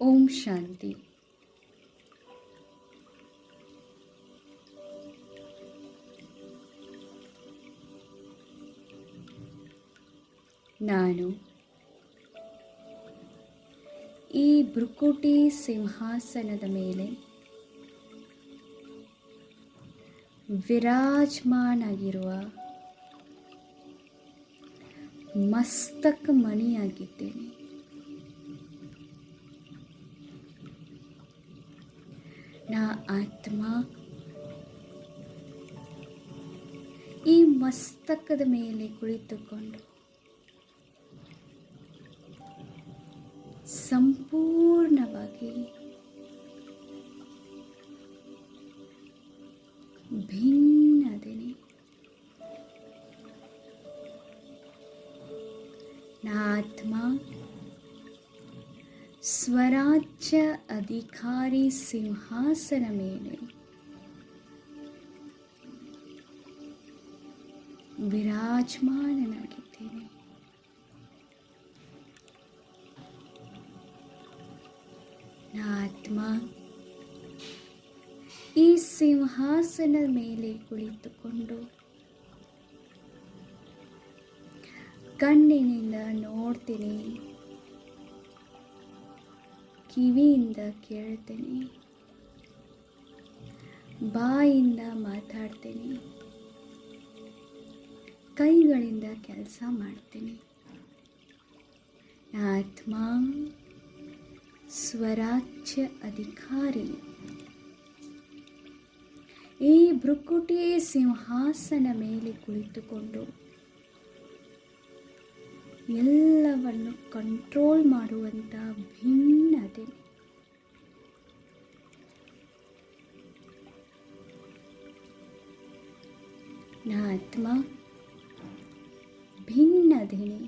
ಓಂ ಶಾಂತಿ. ನಾನು ಈ ಭೃಕುಟಿ ಸಿಂಹಾಸನದ ಮೇಲೆ ವಿರಾಜಮಾನಾಗಿರುವ ಮಸ್ತಕ ಮಣಿಯಾಗಿದ್ದೇನೆ. ನಾ ಆತ್ಮ. ಈ ಮಸ್ತಕದ ಮೇಲೆ ಕುಳಿತುಕೊಂಡು ಸಂಪೂರ್ಣವಾಗಿ ಭಿನ್ನದೇನೆ. ನಾ ಆತ್ಮ. ಸ್ವರಾಜ್ಯ ಅಧಿಕಾರಿ ಸಿಂಹಾಸನ ಮೇಲೆ ವಿರಾಜಮಾನನಾಗಿದ್ದೇನೆ. ಆತ್ಮ ಈ ಸಿಂಹಾಸನ ಮೇಲೆ ಕುಳಿತುಕೊಂಡು ಕಣ್ಣಿನಿಂದ ನೋಡ್ತೀನಿ. ಕಿವಿಯಿಂದ ಕೇಳ್ತೇನೆ. ಬಾಯಿಂದ ಮಾತಾಡ್ತೇನೆ. ಕೈಗಳಿಂದ ಕೆಲಸ ಮಾಡ್ತೇನೆ. ಆತ್ಮ ಸ್ವರಾಜ್ಯ ಅಧಿಕಾರಿ. ಈ ಭೃಕುಟಿ ಸಿಂಹಾಸನ ಮೇಲೆ ಕುಳಿತುಕೊಂಡು ಎಲ್ಲವನ್ನು ಕಂಟ್ರೋಲ್ ಮಾಡುವಂಥ ಭಿನ್ನತೆ ನಾ ಆತ್ಮ ಭಿನ್ನದೇನೆ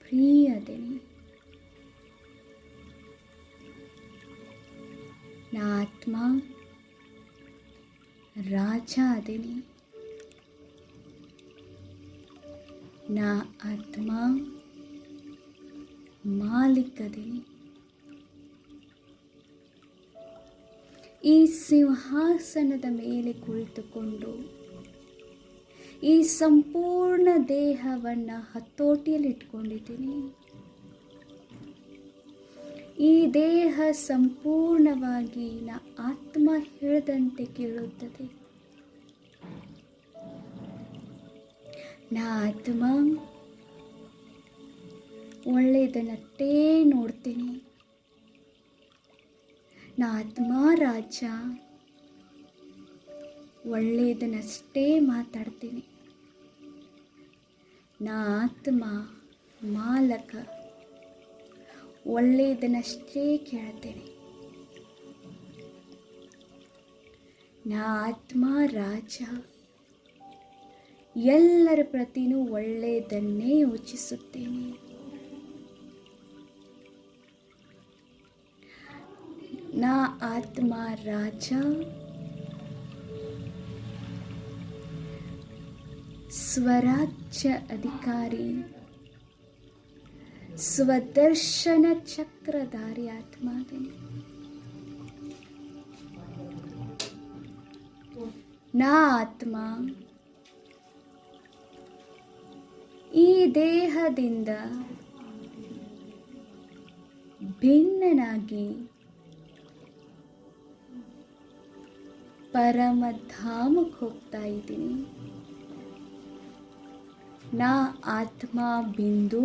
ಪ್ರಿಯದೇನೆ ನಾ ಆತ್ಮ ರಾಜ ಅದೇನೆ. ನಾ ಆತ್ಮ మాలికదిని ಈ ಸಿಂಹಾಸನದ ಮೇಲೆ ಕುಳಿತುಕೊಂಡು, ಈ ಸಂಪೂರ್ಣ ದೇಹವನ್ನು ಹತೋಟಿಯಲ್ಲಿ ಇಟ್ಕೊಂಡಿದ್ದೀನಿ. ಈ ದೇಹ ಸಂಪೂರ್ಣವಾಗಿ ನಾ ಆತ್ಮ ಹೇಳಿದಂತೆ ಕೇಳುತ್ತದೆ. ನಾ ಆತ್ಮ ಒಳ್ಳೆಯದನ್ನಷ್ಟೇ ನೋಡ್ತೀನಿ. ನಾ ಆತ್ಮ ರಾಜ. ಒಳ್ಳೆಯದನ್ನಷ್ಟೇ ಮಾತಾಡ್ತೀನಿ. ನಾ ಆತ್ಮ ಮಾಲಕ. ಒಳ್ಳೆಯದನ್ನಷ್ಟೇ ಕೇಳ್ತೇನೆ. ನಾ ಆತ್ಮ ರಾಜ. ಎಲ್ಲರ ಪ್ರತಿನೂ ಒಳ್ಳೆಯದನ್ನೇ ಯೋಚಿಸುತ್ತೇನೆ. ನಾ ಆತ್ಮ ರಾಜ. ಸ್ವರಾಜ್ಯ ಅಧಿಕಾರಿ. ಸ್ವದರ್ಶನ ಚಕ್ರಧಾರಿ ಆತ್ಮಾದೇನೆ ನಾ ಆತ್ಮ ಈ ದೇಹದಿಂದ ಭಿನ್ನನಾಗಿ ಪರಮಧಾಮಕ್ಕೆ ಹೋಗ್ತಾ ಇದ್ದೀನಿ. ನಾ ಆತ್ಮ ಬಿಂದು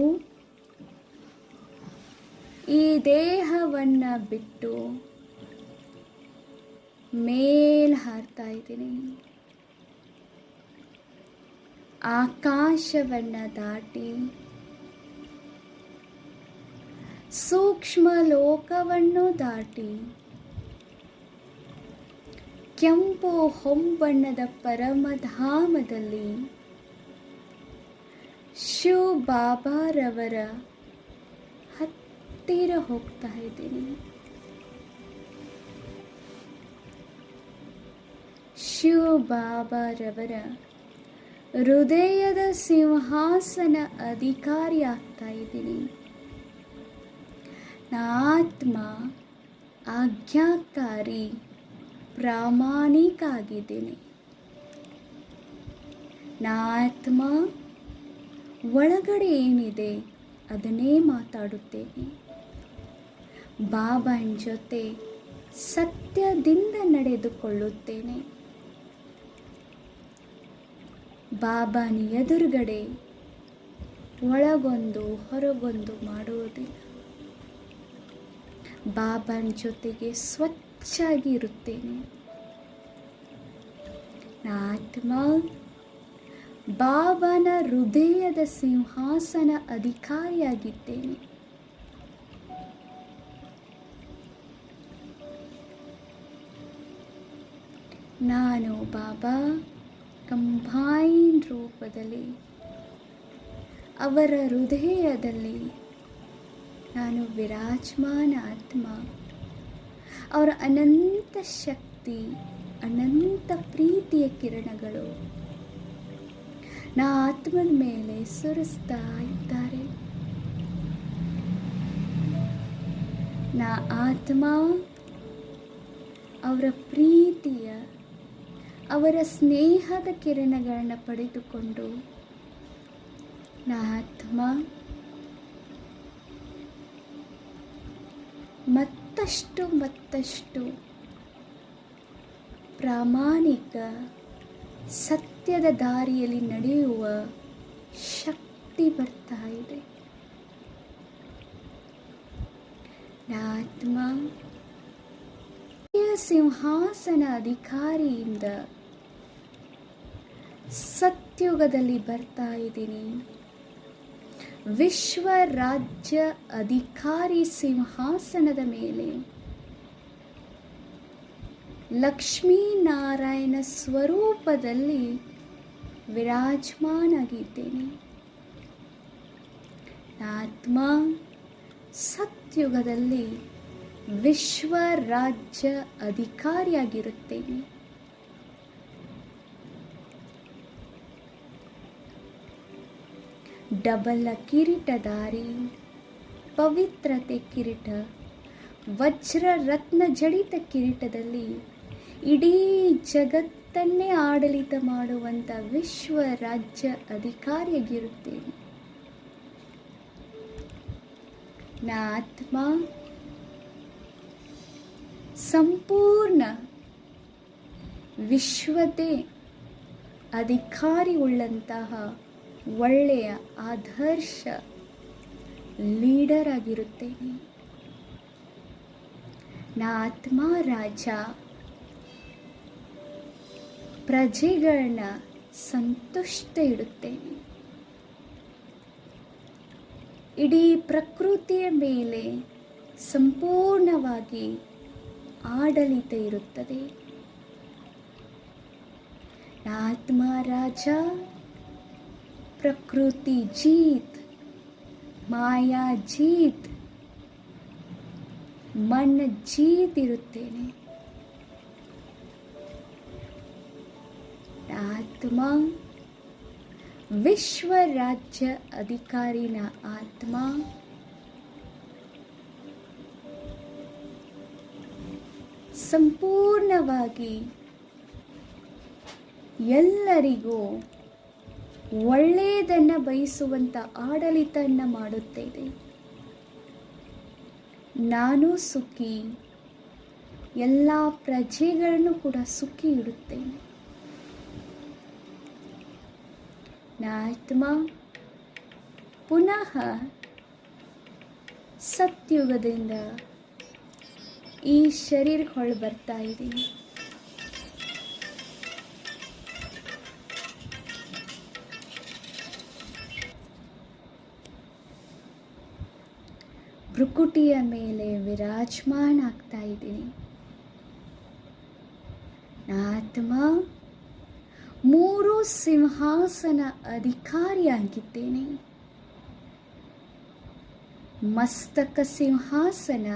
ಈ ದೇಹವನ್ನು ಬಿಟ್ಟು ಮೇಲ್ ಹಾರ್ತಾ ಇದ್ದೀನಿ. ಆಕಾಶವನ್ನು ದಾಟಿ ಸೂಕ್ಷ್ಮ ಲೋಕವನ್ನು ದಾಟಿ ಕೆಂಪು ಹೊಂಬಣ್ಣದ ಪರಮಧಾಮದಲ್ಲಿ ಶಿವ ಬಾಬಾರವರ ಹತ್ತಿರ ಹೋಗ್ತಾ ಇದ್ದೀನಿ. ಶಿವ ಬಾಬಾರವರ ಹೃದಯದ ಸಿಂಹಾಸನ ಅಧಿಕಾರಿ ಆಗ್ತಾ ಇದ್ದೀನಿ ಆತ್ಮ ಆಜ್ಞಾಕಾರಿ ಪ್ರಾಮಾಣಿಕ ಆಗಿದ್ದೀನಿ. ಆತ್ಮ ಒಳಗಡೆ ಏನಿದೆ ಅದನ್ನೇ ಮಾತಾಡುತ್ತೇನೆ. ಬಾಬಾನ ಜೊತೆ ಸತ್ಯದಿಂದ ನಡೆದುಕೊಳ್ಳುತ್ತೇನೆ. ಬಾಬಾನ ಎದುರುಗಡೆ ಒಳಗೊಂದು ಹೊರಗೊಂದು ಮಾಡುವುದಿಲ್ಲ. ಬಾಬಾನ ಜೊತೆಗೆ ಸ್ವಚ್ಛಾಗಿ ಇರುತ್ತೇನೆ. ಆತ್ಮ, ಬಾಬಾನ ಹೃದಯದ ಸಿಂಹಾಸನ ಅಧಿಕಾರಿಯಾಗಿದ್ದೇನೆ. ನಾನು ಬಾಬಾ ಕಂಬೈನ್ ರೂಪದಲ್ಲಿ, ಅವರ ಹೃದಯದಲ್ಲಿ ನಾನು ವಿರಾಜಮಾನ ಆತ್ಮ. ಅವರ ಅನಂತ ಶಕ್ತಿ, ಅನಂತ ಪ್ರೀತಿಯ ಕಿರಣಗಳು ನಾ ಆತ್ಮನ ಮೇಲೆ ಸುರಿಸ್ತಾ ಇದ್ದಾರೆ. ನಾ ಆತ್ಮ ಅವರ ಪ್ರೀತಿಯ ಅವರ ಸ್ನೇಹದ ಕಿರಣಗಳನ್ನು ಪಡೆದುಕೊಂಡು, ನಾ ಆತ್ಮ ಮತ್ತಷ್ಟು ಮತ್ತಷ್ಟು ಪ್ರಾಮಾಣಿಕ ಸತ್ಯದ ದಾರಿಯಲ್ಲಿ ನಡೆಯುವ ಶಕ್ತಿ ಬರ್ತಾ ಇದೆ. ಆತ್ಮ ಸಿಂಹಾಸನ ಅಧಿಕಾರಿಯಿಂದ ಸತ್ಯುಗದಲ್ಲಿ ಬರ್ತಾ ಇದ್ದೀನಿ. ವಿಶ್ವ ರಾಜ್ಯ ಅಧಿಕಾರಿ ಸಿಂಹಾಸನದ ಮೇಲೆ. ಲಕ್ಷ್ಮೀನಾರಾಯಣ ಸ್ವರೂಪದಲ್ಲಿ ವಿರಾಜಮಾನಾಗಿದ್ದೇನೆ. ಆತ್ಮ ಸತ್ಯುಗದಲ್ಲಿ ವಿಶ್ವ ರಾಜ್ಯ ಅಧಿಕಾರಿಯಾಗಿರುತ್ತೇನೆ. ಡಬಲ ಕಿರೀಟಧಾರಿ ಪವಿತ್ರತೆ ಕಿರೀಟ, ವಜ್ರ ರತ್ನ ಜಡಿತ ಕಿರೀಟದಲ್ಲಿ ಇಡೀ ಜಗತ್ತನ್ನೇ ಆಡಳಿತ ಮಾಡುವಂಥ ವಿಶ್ವ ರಾಜ್ಯ ಅಧಿಕಾರಿಯಾಗಿರುತ್ತೇನೆ. ನಾತ್ಮ ಸಂಪೂರ್ಣ ವಿಶ್ವದೇ ಅಧಿಕಾರಿ ಉಳ್ಳಂತಹ ಒಳ್ಳೆಯ ಆದರ್ಶ ಲೀಡರ್ ಆಗಿರುತ್ತೇನೆ. ನಾ ಆತ್ಮ, ರಾಜ ಪ್ರಜೆಗಳನ್ನ ಸಂತುಷ್ಟ ಇಡುತ್ತೇನೆ. ಇಡೀ ಪ್ರಕೃತಿಯ ಮೇಲೆ ಸಂಪೂರ್ಣವಾಗಿ ಆಡಳಿತ ಇರುತ್ತದೆ. ಆತ್ಮ, ರಾಜ ಪ್ರಕೃತಿ ಜೀತ್ ಮಾಯಾ ಜೀತ್ ಮನ್ ಜೀತ್ ಇರುತ್ತೇನೆ ಆತ್ಮ ವಿಶ್ವ ರಾಜ್ಯ ಅಧಿಕಾರಿನ ಆತ್ಮ ಸಂಪೂರ್ಣವಾಗಿ ಎಲ್ಲರಿಗೂ ಒಳ್ಳೆಯದನ್ನು ಬಯಸುವಂಥ ಆಡಳಿತವನ್ನು ಮಾಡುತ್ತೇನೆ. ನಾನು ಸುಖಿ, ಎಲ್ಲ ಪ್ರಜೆಗಳನ್ನು ಕೂಡ ಸುಖಿ ಇಡುತ್ತೇನೆ. ಆತ್ಮ ಪುನಃ ಸತ್ಯುಗದಿಂದ ಈ ಶರೀರಕ್ಕೆ ಹೊಳು ಬರ್ತಾ ಇದ್ದೀನಿ. ಭ್ರುಕುಟಿಯ ಮೇಲೆ ವಿರಾಜಮಾನ ಆಗ್ತಾ ಇದ್ದೀನಿ ಆತ್ಮ ಮೂರು ಸಿಂಹಾಸನ ಅಧಿಕಾರಿಯಾಗಿದ್ದೇನೆ. ಮಸ್ತಕ ಸಿಂಹಾಸನ,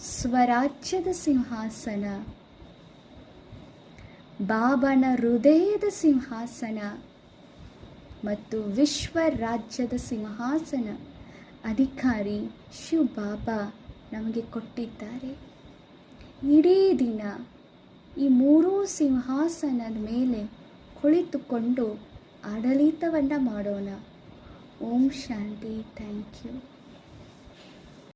ಸ್ವರಾಜ್ಯದ ಸಿಂಹಾಸನ, ಬಾಬನ ಹೃದಯದ ಸಿಂಹಾಸನ ಮತ್ತು ವಿಶ್ವ ರಾಜ್ಯದ ಸಿಂಹಾಸನ. ಅಧಿಕಾರಿ ಶಿವ್ ಬಾಬಾ ನಮಗೆ ಕೊಟ್ಟಿದ್ದಾರೆ. ಇಡೀ ದಿನ ಈ ಮೂರೂ ಸಿಂಹಾಸನದ ಮೇಲೆ ಕುಳಿತುಕೊಂಡು ಆಡಳಿತವನ್ನು ಮಾಡೋಣ. ಓಂ ಶಾಂತಿ, ಥ್ಯಾಂಕ್ ಯು.